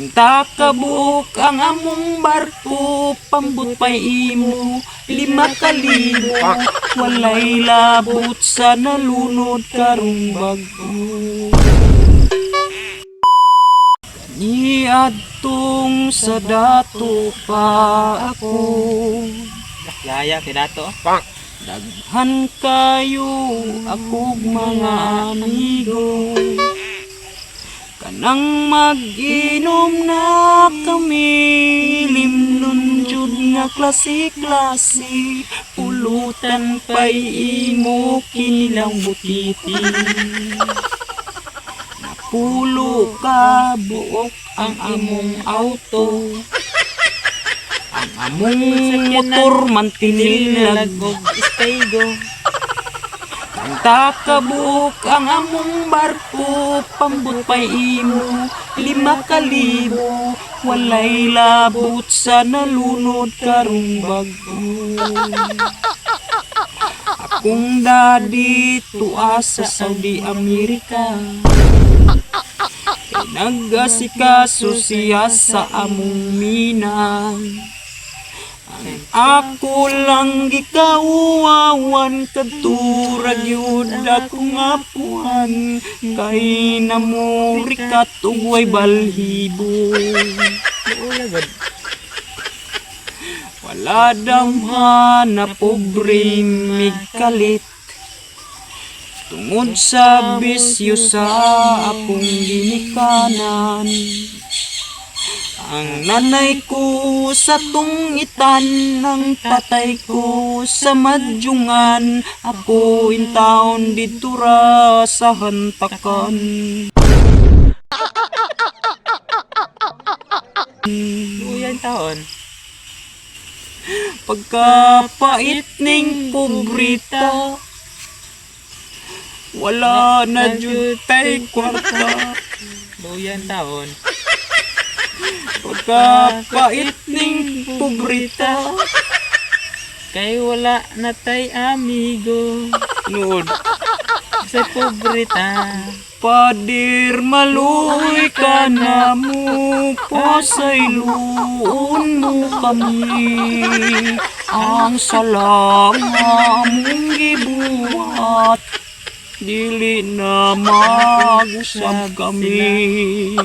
Kaing takabuk ang among barko Pambut pa'y imo Lima ka libo Walay labot sa nalunod karong bago Iadtong sa dato pa ako. Laya kay dato. Daghan kayo akog mga amigo Kanang mag-inom na kami Limnon jud nga klase-klase Pulutan pa'y imo kinilang butiti Napulo ka buok ang among auto. Ang among motor mantinil Nilagog istaygo. Ang takabuk ang among barko Pambut pa'y imo Lima ka libo Walay labot sa nalunod karong bago Akong daddy tuwa sa Saudi Amerika. Kay Nag-asikaso siya sa among minang ang ako lang gikauwawan katurag yun akong apuhan kay namuri katugway balhibo. Wala gud. wala damhan na pobre migkalit. Tungod sa bisyo sa akong ginikanan ang nanay ko sa tungitan Ang tatay ko sa madyungan Ako in taon dito ra sa hantakan. Uyan taon. Pagkapait ning pobrita Wala na jud tay kwarta. Uyan taon. Pagkapait ning pobrita Kay wala na tay amigo. Nood Sa pobreta. Padir maluy ka na. mo. Pasayloon mo kami. Ang salang among gibuhat Dili na mag-usap kami